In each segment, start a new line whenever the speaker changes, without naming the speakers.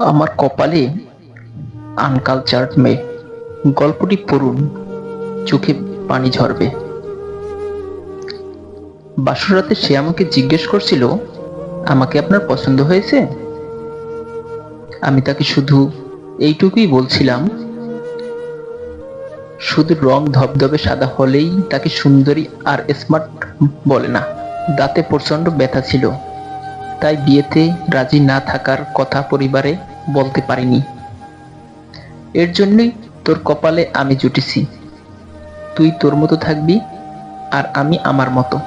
আমার কপালে আনকালচার্ড মেয়ে গল্পটি পড়ুন, চোখে পানি ঝরবে। বাসর রাতে সে আমাকে জিজ্ঞেস করছিল, আমাকে আপনার পছন্দ হয়েছে? আমি তাকে শুধু এইটুকুই বলছিলাম, শুধু রং ধবধবে সাদা হলেই তাকে সুন্দরী আর স্মার্ট বলে না, দাঁতে প্রচণ্ড ব্যথা ছিল। তাই বিয়েতে রাজি না থাকার কথা পরিবারে বলতে পারিনি। এর জন্যই তোর কপালে আমি জুটেছি। তুই তোর মতো থাকবি আর আমি আমার মতো।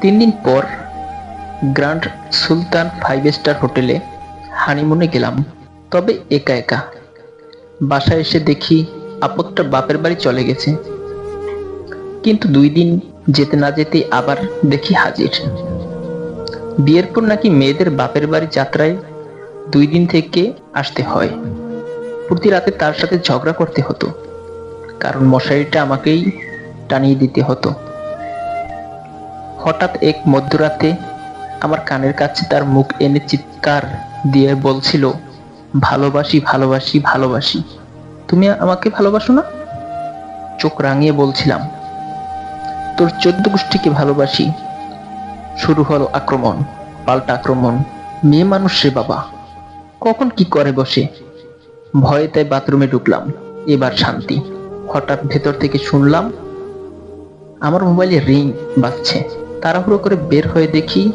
তিন দিন পর গ্র্যান্ড সুলতান ফাইভ স্টার হোটেলে হানিমুনে গেলাম। তবে একা একা। বাসায় এসে দেখি আপদটা বাপের বাড়ি চলে গেছে। কিন্তু দুই দিন যেতে না যেতে আবার দেখি হাজির। বিয়ের পর নাকি মেয়েদের বাপের বাড়ি যাত্রায় দুই দিন থেকে আসতে হয়। প্রতি রাতে তার সাথে ঝগড়া করতে হতো। কারণ মশারিটা আমাকেই টানিয়ে দিতে হতো। হঠাৎ এক মধ্যরাতে আমার কানের কাছে তার মুখ এনে চিৎকার দিয়ে বলছিল, ভালোবাসি ভালোবাসি ভালোবাসি। তুমি আমাকে ভালোবাসো না? চোখ রাঙিয়ে বলছিলাম, তোর চোদ্দ গোষ্ঠীকে ভালোবাসি। শুরু হলো আক্রমণ, পাল্টা আক্রমণ। মেয়ে মানুষ রে বাবা, কখন কি করে বসে? ভয়ে তাই বাথরুমে ঢুকলাম, এবার শান্তি। হঠাৎ ভেতর থেকে শুনলাম, আমার মোবাইলে রিং বাজছে। তাড়াহুড়ো করে বের হয়ে দেখি,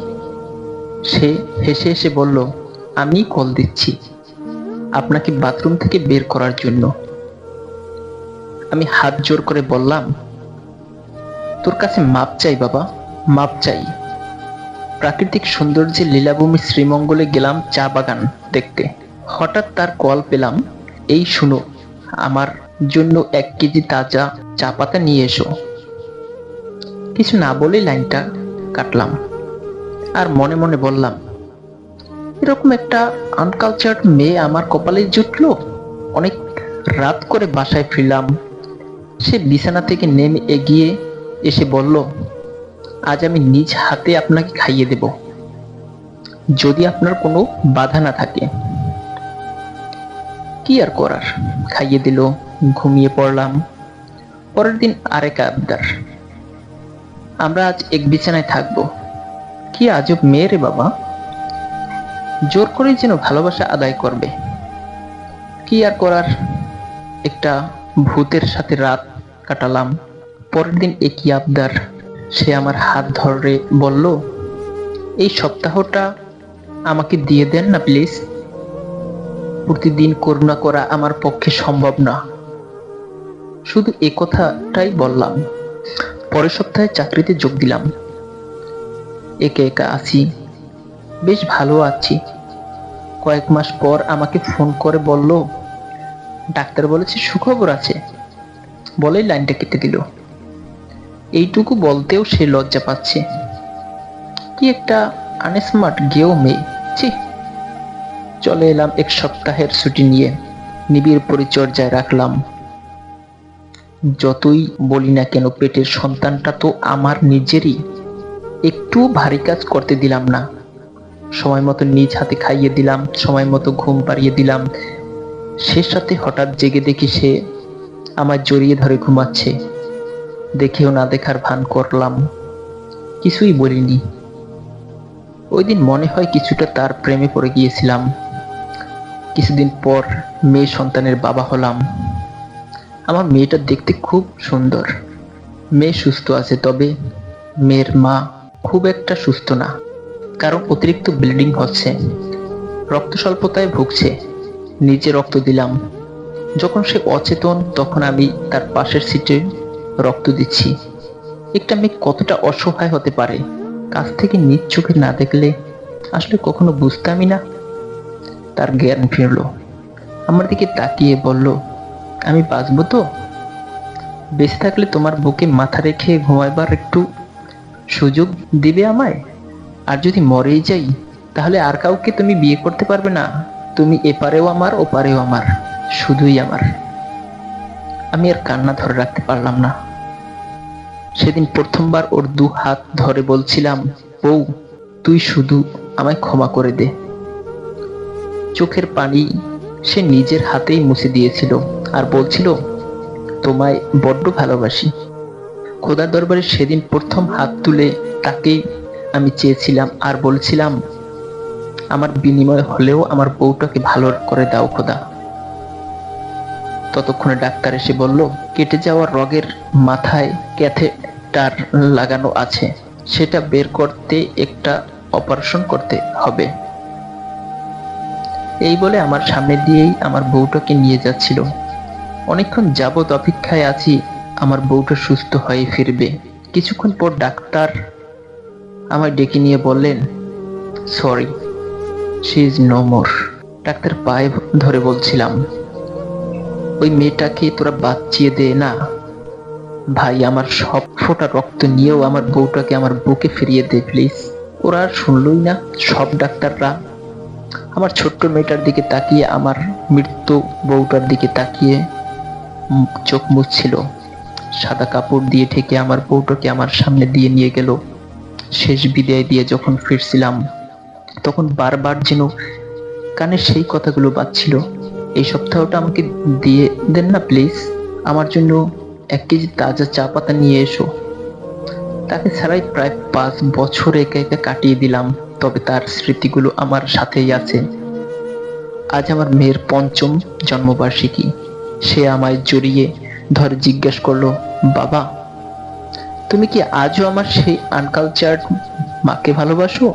সে হেসে হেসে বলল, আমি কল দিচ্ছি আপনাকে বাথরুম থেকে বের করার জন্য। আমি হাত জোর করে বললাম, তোর কাছে মাপ চাই বাবা, মাপ চাই। প্রাকৃতিক সৌন্দর্যের লীলাভূমি শ্রীমঙ্গলে গেলাম চা বাগান দেখতে। হঠাৎ তার কল পেলাম, এই শুনো, আমার জন্য এক কেজি তাজা চা পাতা নিয়ে এসো। কিছু না বলেই লাইনটা কাটলাম আর মনে মনে বললাম, এরকম একটা আনকালচার্ড মেয়ে আমার কপালে জুটলো। অনেক রাত করে বাসায় ফিরলাম। সে বিছানা থেকে নেমে এগিয়ে এসে বলল আজ আমি নিজ হাতে আপনাকে খাইয়ে দেব। যদি আপনার কোনো বাধা না থাকে। কি আর করার? খাইয়ে দিল, ঘুমিয়ে পড়লাম। পরের দিন আরেক আবদার। আমরা আজ এক বিছানায় থাকব। কি আজব মেয়ে রে বাবা। জোর করে যেন ভালোবাসা আদায় করবে। কি আর করার? একটা ভূতের সাথে রাত কাটালাম। পরের দিন একই আবদার। সে আমার হাত ধরে বলল, এই সপ্তাহটা আমাকে দিয়ে দেন না, প্লিজ। প্রতিদিন করুণা করা আমার পক্ষে সম্ভব না। শুধু এ কথাটাই বললাম। পরের সপ্তাহে চাকরিতে যোগ দিলাম। একে একা আছি। বেশ ভালো আছি। কয়েক মাস পর আমাকে ফোন করে বলল, ডাক্তার বলেছে সুখবর আছে। বলেই লাইনটা কেটে দিল। এইটুকু বলতেও সে লজ্জা পাচ্ছে। কি একটা আনস্মার্ট গেও মেয়ে। ছি। চলে এলাম এক সপ্তাহের ছুটি নিয়ে। নিবিড় পরিচর্যায় রাখলাম। যতই বলি না কেন, পেটের সন্তানটা তো আমার নিজেরই। একটু ভারী কাজ করতে দিলাম না। সময় মতো নিজ হাতে খাইয়ে দিলাম, সময় মতো ঘুম পাড়িয়ে দিলাম। সে সাথে হঠাৎ জেগে দেখি সে আমার জড়িয়ে ধরে ঘুমাচ্ছে। দেখেও না দেখার ভান করলাম। কিছুই বলিনি। ওই দিন মনে হয় কিছুটা তার প্রেমে পড়ে গিয়েছিলাম। কিছুদিন পর মেয়ে সন্তানের বাবা হলাম। আমার মেয়েটা দেখতে খুব সুন্দর। মেয়ে সুস্থ আছে, তবে মেয়ের মা খুব একটা সুস্থ না। কারণ অতিরিক্ত ব্লিডিং হচ্ছে। রক্ত স্বল্পতায় ভুগছে। নিজে রক্ত দিলাম। যখন সে অচেতন, তখন আমি তার পাশের সিটে রক্ত দিচ্ছি। একটা মেয়ে কতটা অসহায় হতে পারে, কাছ থেকে নিজ চোখে না দেখলে আসলে কখনো বুঝতামই না। তার জ্ঞান ফিরল। আমার দিকে তাকিয়ে বলল, আমি বাঁচবো তো? বেঁচে থাকলে তোমার বুকে মাথা রেখে ঘুমাইবার একটু সুযোগ দিবে আমায়? আর যদি মরেই যাই, তাহলে আর কাউকে তুমি বিয়ে করতে পারবে না। তুমি এপারেও আমার, ওপারেও আমার, শুধুই আমার। আমি আর কান্না ধরে রাখতে পারলাম না। সেদিন প্রথমবার ওর দু হাত ধরে বলছিলাম, বউ, তুই শুধু আমায় ক্ষমা করে দে। চোখের পানি সে নিজের হাতেই মুছে দিয়েছিল আর বলছিল, তোমায় বড্ড ভালোবাসি। খোদার দরবারে সেদিন প্রথম হাত তুলে তাকেই আমি চেয়েছিলাম আর বলছিলাম, আমার বিনিময় হলেও আমার বউটাকে ভালো করে দাও খোদা। ততক্ষণে ডাক্তার এসে বলল, কেটে যাওয়া রগের মাথায় ক্যাথেটার লাগানো আছে, সেটা বের করতে একটা অপারেশন করতে হবে। এই বলে আমার সামনে দিয়েই আমার বউটাকে নিয়ে যাচ্ছিল। অনেকক্ষণ যাবৎ অপেক্ষায় আছি, আমার বউটা সুস্থ হয়ে ফিরবে। কিছুক্ষণ পর ডাক্তার আমায় ডেকে নিয়ে বললেন sorry she is no more doctor পায়ে ধরে বলছিলাম, ওই মেয়েটাকে তোরা বাঁচিয়ে দে না। ভাই, আমার সব ফোঁটা রক্ত নিয়েও আমার বউটাকে আমার বুকে ফিরিয়ে দে, প্লিজ। ওরা আর শুনলই না, সব ডাক্তাররা। আমার ছোট্ট মেয়েটার দিকে তাকিয়ে, আমার মৃত্যু বউটার দিকে তাকিয়ে চোখ মুছছিল। সাদা কাপড় দিয়ে ঠেকে আমার বউটাকে আমার সামনে দিয়ে নিয়ে গেল। শেষ বিদায় দিয়ে যখন ফিরছিলাম, তখন বারবার যেন কানে সেই কথাগুলো বাজছিল। এই সপ্তাহটা আমাকে দিয়ে দেন না, প্লিজ। আমার জন্য এক কেজি তাজা চা পাতা নিয়ে এসো। তাকে ছাড়াই প্রায় পাঁচ বছর একে একে কাটিয়ে দিলাম, তবে তার স্মৃতিগুলো আমার সাথেই আছে। আজ আমার মেয়ের পঞ্চম জন্মবার্ষিকী। সে আমায় জড়িয়ে ধরে জিজ্ঞেস করল, বাবা, তুমি কি আজও আমার সেই আনকালচার্ড মাকে ভালোবাসো?